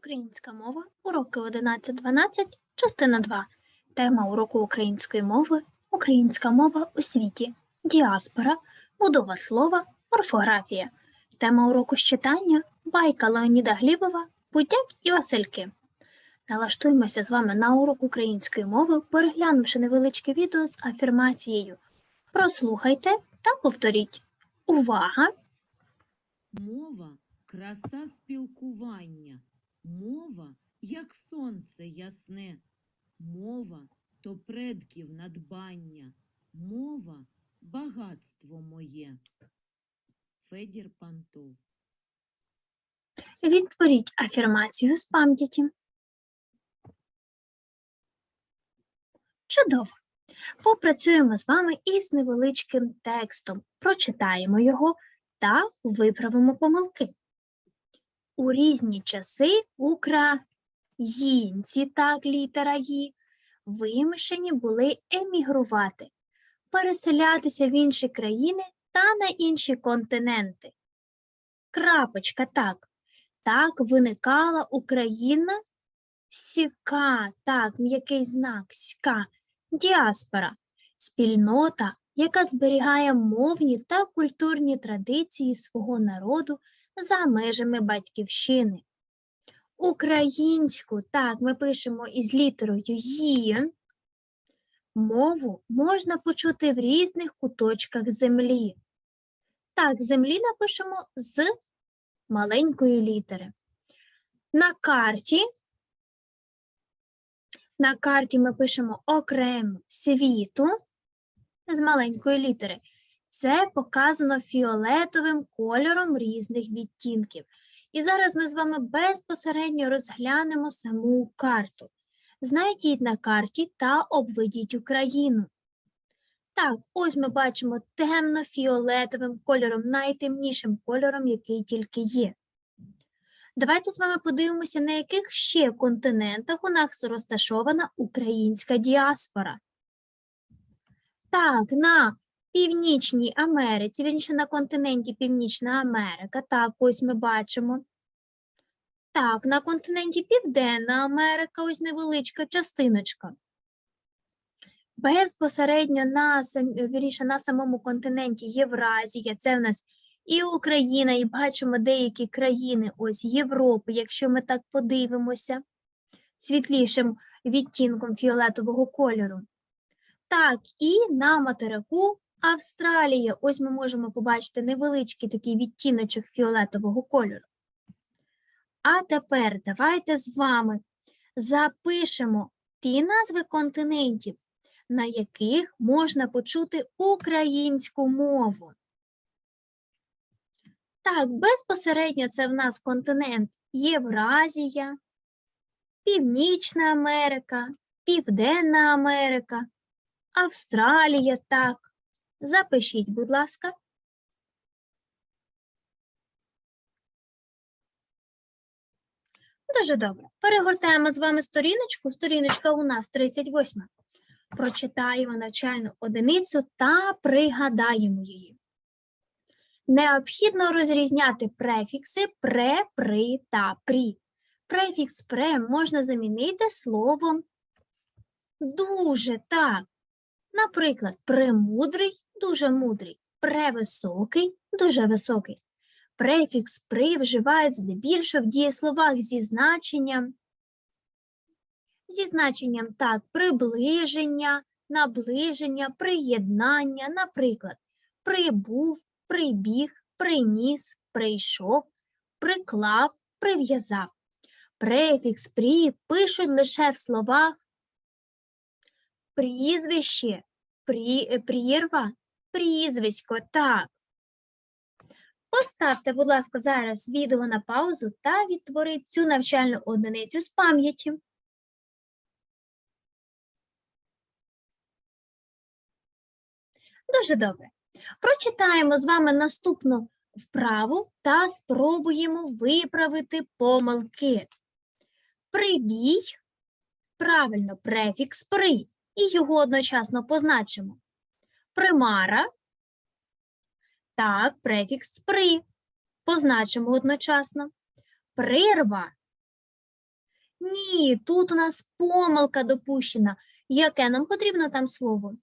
Українська мова, уроки 11-12, частина 2. Тема уроку української мови Українська мова у світі, діаспора, будова слова, орфографія. Тема уроку з читання байка Леоніда Глібова, Путяк і Васильки. Налаштуємося з вами на урок української мови, переглянувши невеличке відео з афірмацією. Прослухайте та повторіть. Увага! Мова краса спілкування. Мова, як сонце ясне. Мова то предків надбання. Мова багатство моє. Федір Пантов. Відтворіть афірмацію з пам'яті. Чудово! Попрацюємо з вами із невеличким текстом. Прочитаємо його та виправимо помилки. У різні часи українці, так, літера «ї», вимушені були емігрувати, переселятися в інші країни та на інші континенти. Крапочка, так. Так виникала Україна сіка, так, м'який знак, ська, діаспора, спільнота, яка зберігає мовні та культурні традиції свого народу за межами батьківщини. Українську, так, ми пишемо із літерою «ї», мову можна почути в різних куточках землі. Так, землі напишемо з маленької літери. На карті, на карті ми пишемо окремо світу з маленької літери. Це показано фіолетовим кольором різних відтінків. І зараз ми з вами безпосередньо розглянемо саму карту. Знайдіть на карті та обведіть Україну. Так, ось ми бачимо темно-фіолетовим кольором, найтемнішим кольором, який тільки є. Давайте з вами подивимося, на яких ще континентах у нас розташована українська діаспора. Так, на Північній Америці, вірніше на континенті Північна Америка, так, ось ми бачимо. Так, на континенті Південна Америка, ось невеличка частиночка. Безпосередньо на, вірніше, на самому континенті Євразія, це в нас і Україна, і бачимо деякі країни, ось Європи, якщо ми так подивимося, світлішим відтінком фіолетового кольору. Так, і на материку Австралія. Ось ми можемо побачити невеличкий такий відтіночок фіолетового кольору. А тепер давайте з вами запишемо ті назви континентів, на яких можна почути українську мову. Так, безпосередньо це в нас континент Євразія, Північна Америка, Південна Америка, Австралія, так. Запишіть, будь ласка. Дуже добре. Перегортаємо з вами сторіночку. Сторіночка у нас 38. Прочитаємо навчальну одиницю та пригадаємо її. Необхідно розрізняти префікси пре, при та прі. Префікс пре можна замінити словом дуже так. Наприклад, премудрий дуже мудрий, превисокий дуже високий. Префікс при вживають здебільшого в дієсловах зі значенням, зі значенням так, приближення, наближення, приєднання, наприклад, прибув, прибіг, приніс, прийшов, приклав, прив'язав. Префікс при пишуть лише в словах прізвище, прі, прірва, прізвисько, так. Поставте, будь ласка, зараз відео на паузу та відтворіть цю навчальну одиницю з пам'яті. Дуже добре. Прочитаємо з вами наступну вправу та спробуємо виправити помилки. Прибій, правильно, префікс при, і його одночасно позначимо. Примара, так, префікс при, позначимо одночасно. Прирва, Ні, тут у нас помилка допущена. Яке нам потрібно там слово?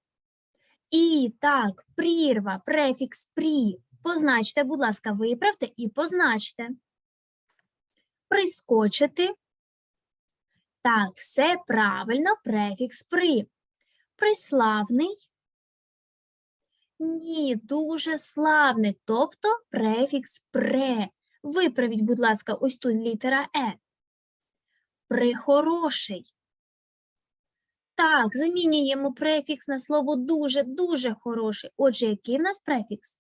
І так, прірва, префікс прі. Позначте, будь ласка, виправте і позначте. Прискочити. Так, все правильно, префікс при. Приславний. Ні, дуже славний, тобто префікс пре. Виправіть, будь ласка, ось тут літера Е. Прихороший. Так, замінюємо префікс на слово дуже, дуже хороший. Отже, який в нас префікс?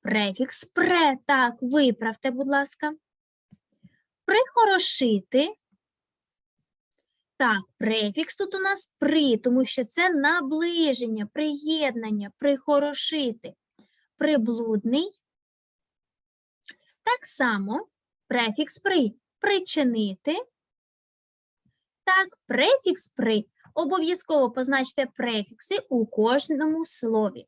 Префікс пре. Так, виправте, будь ласка. Прихорошити. Так, префікс тут у нас при, тому що це наближення, приєднання, прихорошити. Приблудний. Так само префікс при причинити. Так, префікс при. Обов'язково позначте префікси у кожному слові.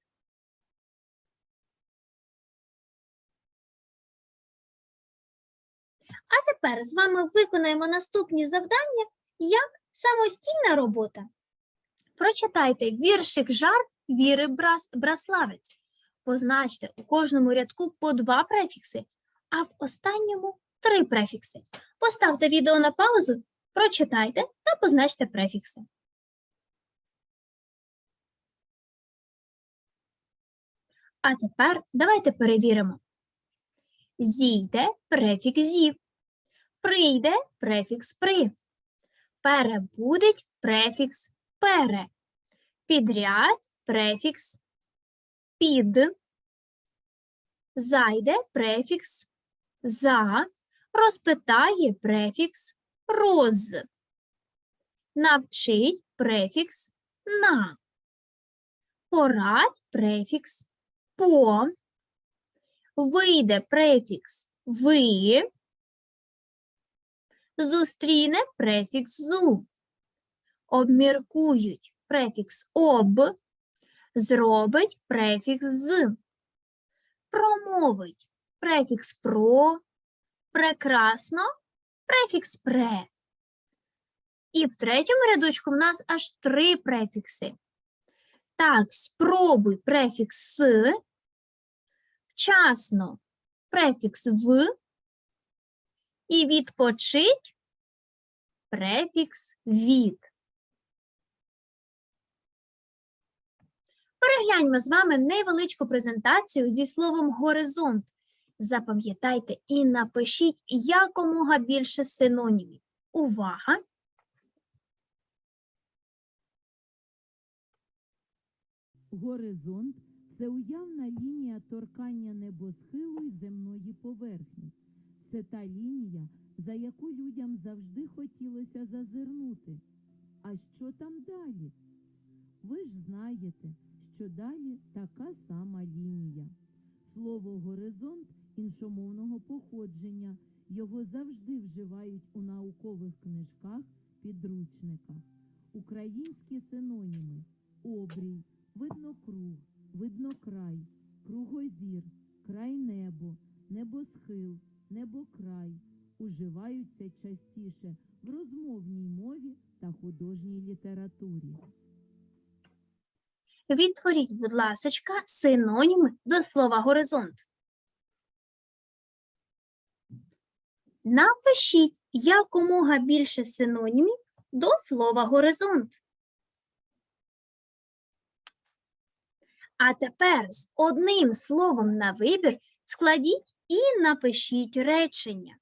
А тепер з вами виконаємо наступні завдання як самостійна робота. Прочитайте віршик жарт Віри Брас... Браславець. Позначте у кожному рядку по два префікси, а в останньому три префікси. Поставте відео на паузу, прочитайте та позначте префікси. А тепер давайте перевіримо. Зійде префікс зів. Прийде префікс при. Перебудеть префікс пере. Підряд префікс під. Зайде префікс за. Розпитає префікс роз. Навчить префікс на. Порадь префікс по. Вийде префікс ви. Зустріне префікс зу. Обміркують префікс об. Зробить префікс з. Промовить префікс про. Прекрасно префікс пре. І в третьому рядочку в нас аж три префікси. Так, спробуй префікс с, вчасно префікс в і відпочить префікс від. Перегляньмо з вами невеличку презентацію зі словом горизонт. Запам'ятайте і напишіть якомога більше синонімів. Увага! Горизонт це уявна лінія торкання небосхилу й земної поверхні. Це та лінія, за яку людям завжди хотілося зазирнути. А що там далі? Ви ж знаєте, що далі така сама лінія. Слово горизонт іншомовного походження. Його завжди вживають у наукових книжках, підручниках. Українські синоніми обрій, виднокруг, виднокрай, кругозір, край небо, небосхил, небокрай уживаються частіше в розмовній мові та художній літературі. Відтворіть, будь ласочка, синоніми до слова горизонт. Напишіть якомога більше синонімів до слова горизонт. А тепер з одним словом на вибір складіть і напишіть речення.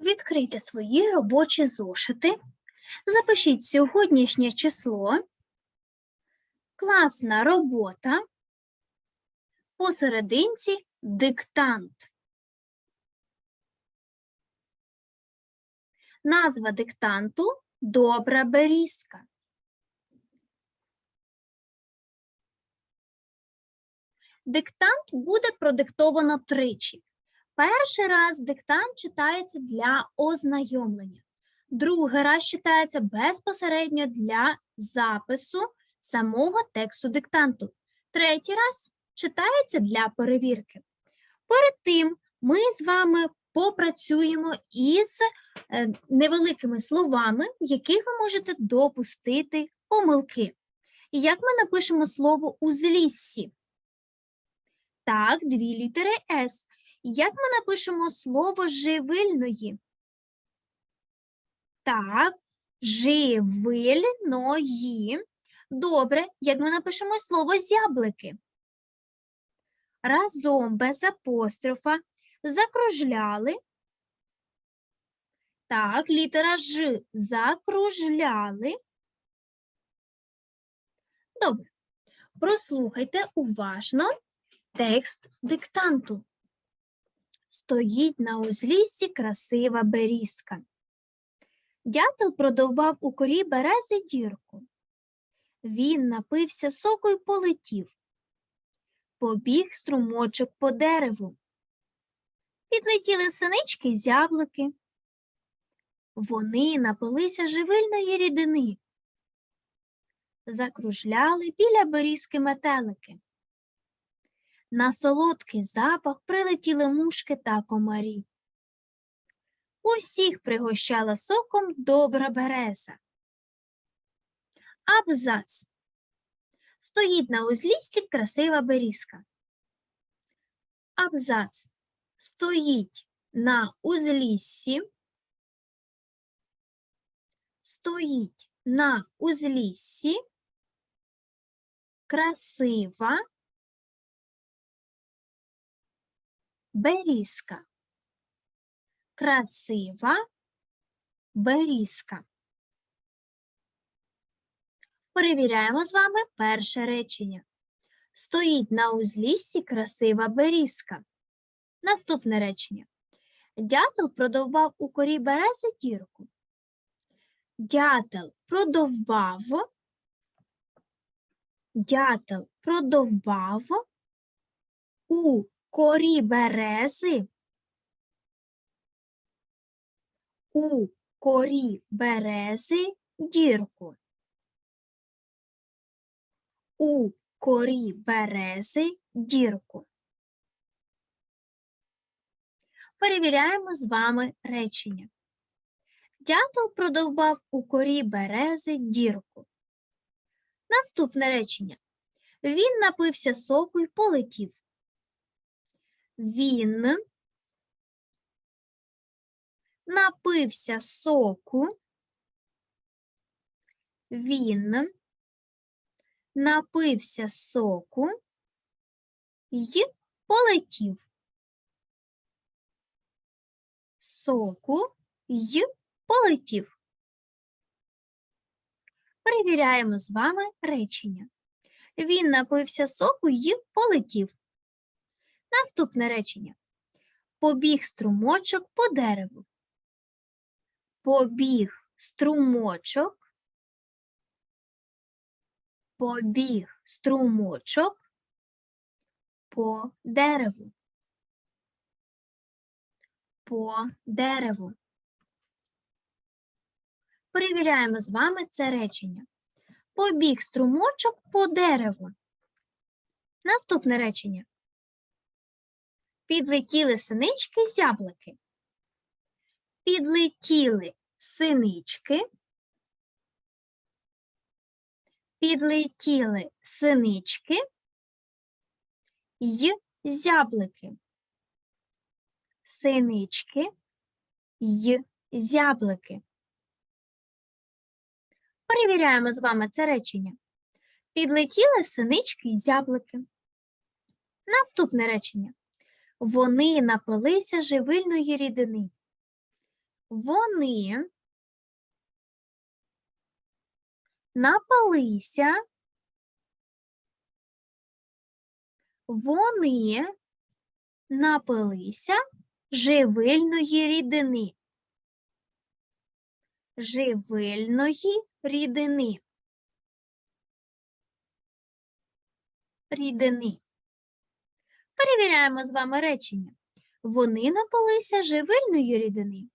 Відкрийте свої робочі зошити. Запишіть сьогоднішнє число. Класна робота. Посерединці диктант. Назва диктанту Добра берізка. Диктант буде продиктовано тричі. Перший раз диктант читається для ознайомлення. Другий раз читається безпосередньо для запису самого тексту диктанту. Третій раз читається для перевірки. Перед тим ми з вами попрацюємо із е, невеликими словами, в яких ви можете допустити помилки. І як ми напишемо слово узліссі? Так, дві літери С. Як ми напишемо слово живильної? Так, живильної. Добре, як ми напишемо слово зяблики? Разом без апострофа закружляли. Так, літера Ж закружляли. Добре. Прослухайте уважно текст диктанту. Стоїть на узліссі красива берізка. Дятел продовбав у корі берези дірку. Він напився соку й полетів. Побіг струмочок по дереву. Підлетіли синички й зяблики. Вони напилися живильної рідини. Закружляли біля берізки метелики. На солодкий запах прилетіли мушки та комарі. Усіх пригощала соком добра береза. Абзац. Стоїть на узліссі красива берізка. Абзац. Стоїть на узліссі. Стоїть на узліссі. Красива берізка. Красива берізка. Перевіряємо з вами перше речення. Стоїть на узліссі красива берізка. Наступне речення. Дятел продовбав у корі берези дірку. Дятел продовбав. Дятел продовбав у корі берези. У корі берези дірку. У корі берези дірку. Перевіряємо з вами речення. Дятел продовбав у корі берези дірку. Наступне речення. Він напився соку й полетів. Він напився соку. Він напився соку й полетів. Соку й полетів. Перевіряємо з вами речення. Він напився соку й полетів. Наступне речення. Побіг струмочок по дереву. Побіг струмочок. Побіг струмочок по дереву. По дереву. Перевіряємо з вами це речення. Побіг струмочок по дереву. Наступне речення. Підлетіли синички з яблуки. Підлетіли синички. Підлетіли синички й зяблики. Синички й зяблики. Перевіряємо з вами це речення. Підлетіли синички й зяблики. Наступне речення. Вони напилися живильної рідини. Вони напилися. Вони напилися живильної рідини. Живильної рідини. Рідини. Перевіряємо з вами речення. Вони напилися живильної рідини.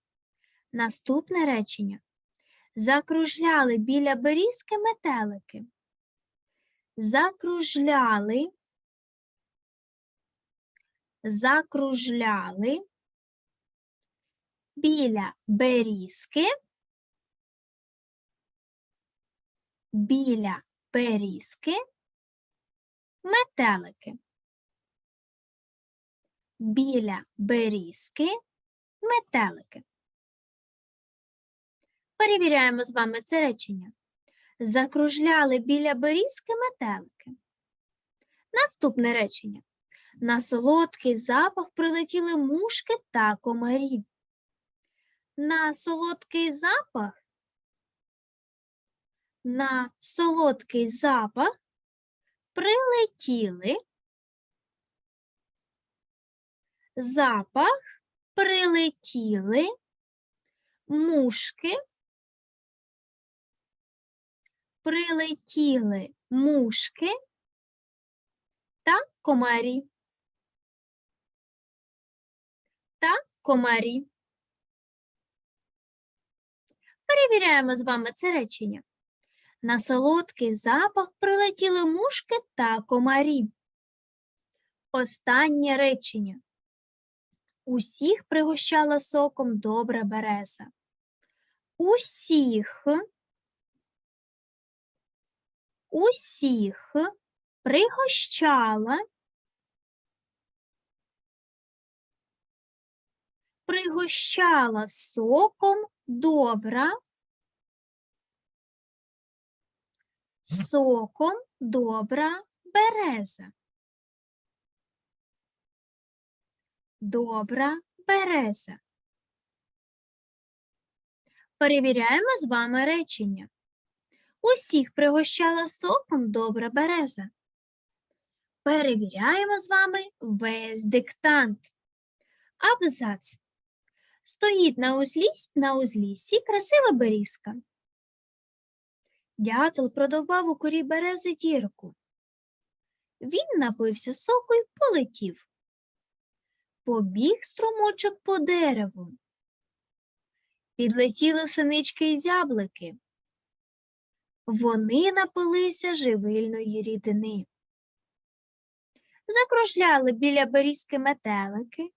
Наступне речення. Закружляли біля берізки метелики. Закружляли закружляли біля берізки, біля берізки метелики. Біля берізки метелики. Перевіряємо з вами це речення. Закружляли біля берізки метелики. Наступне речення. На солодкий запах прилетіли мушки та комарі. На солодкий запах, на солодкий запах прилетіли запах прилетіли мушки прилетіли мушки та комарі. Та комарі. Перевіряємо з вами це речення. На солодкий запах прилетіли мушки та комарі. Останнє речення. Усіх пригощала соком добра береза. Усіх, усіх пригощала, пригощала соком добра, соком добра береза. Добра береза. Перевіряємо з вами речення. Усіх пригощала соком добра береза. Перевіряємо з вами весь диктант. Абзац. Стоїть на узлісь, на узліссі красива берізка. Дятел продовбав у корі берези дірку. Він напився соку й полетів. Побіг струмочок по дереву. Підлетіли синички й зяблики. Вони напилися живильної рідини. Закружляли біля берізки метелики.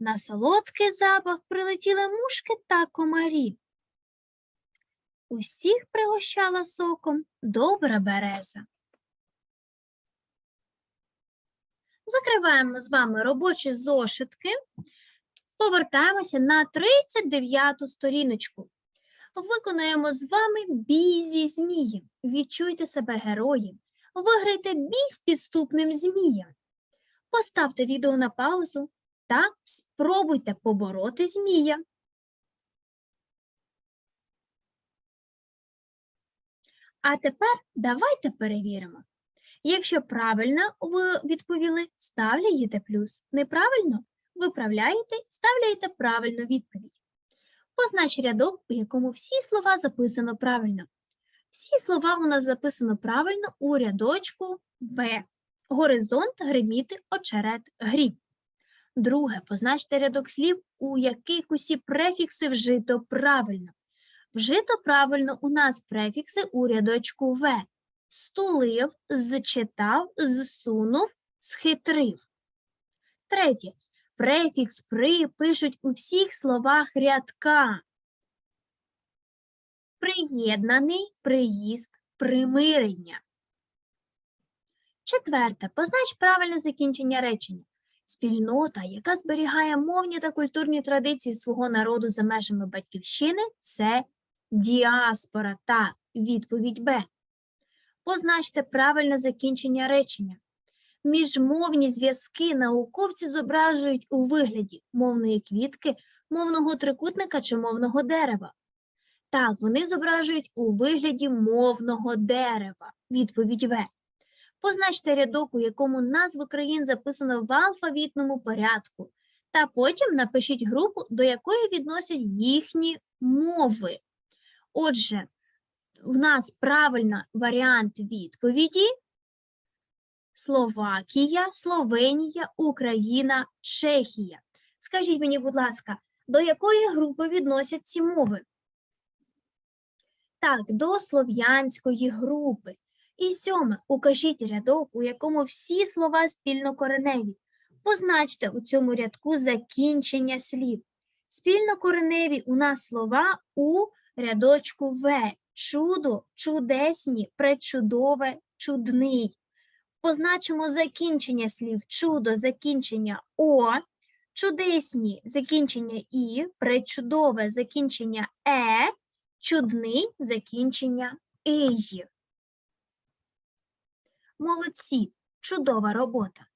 На солодкий запах прилетіли мушки та комарі. Усіх пригощала соком добра береза. Закриваємо з вами робочі зошитки. Повертаємося на 39 сторіночку. Виконуємо з вами бій зі змієм. Відчуйте себе героєм. Виграйте бій з підступним змієм. Поставте відео на паузу та спробуйте побороти змія. А тепер давайте перевіримо. Якщо правильно ви відповіли, ставляєте плюс. Неправильно виправляєте, ставляєте правильну відповідь. Познач рядок, у якому всі слова записано правильно. Всі слова у нас записано правильно у рядочку Б. Горизонт, гриміти, очерет, гріб. Друге, позначте рядок слів, у яких усі префікси вжито правильно. Вжито правильно у нас префікси у рядочку В. Стулив, зчитав, зсунув, схитрив. Третє. Префікс при пишуть у всіх словах рядка. Приєднаний, приїзд, примирення. Четверте. Познач правильне закінчення речення. Спільнота, яка зберігає мовні та культурні традиції свого народу за межами батьківщини, це діаспора. Так, відповідь Б. Позначте правильне закінчення речення. Міжмовні зв'язки науковці зображують у вигляді мовної квітки, мовного трикутника чи мовного дерева. Так, вони зображують у вигляді мовного дерева. Відповідь В. Позначте рядок, у якому назви країн записано в алфавітному порядку, та потім напишіть групу, до якої відносять їхні мови. Отже, в нас правильний варіант відповіді Словакія, Словенія, Україна, Чехія. Скажіть мені, будь ласка, до якої групи відносять ці мови? Так, до слов'янської групи. І сьоме, укажіть рядок, у якому всі слова спільнокореневі. Позначте у цьому рядку закінчення слів. Спільнокореневі у нас слова у рядочку В. Чудо, чудесні, пречудове, чудний. Позначимо закінчення слів чудо, закінчення О, чудесні закінчення І, пречудове закінчення Е, чудний закінчення Ій. Молодці, чудова робота.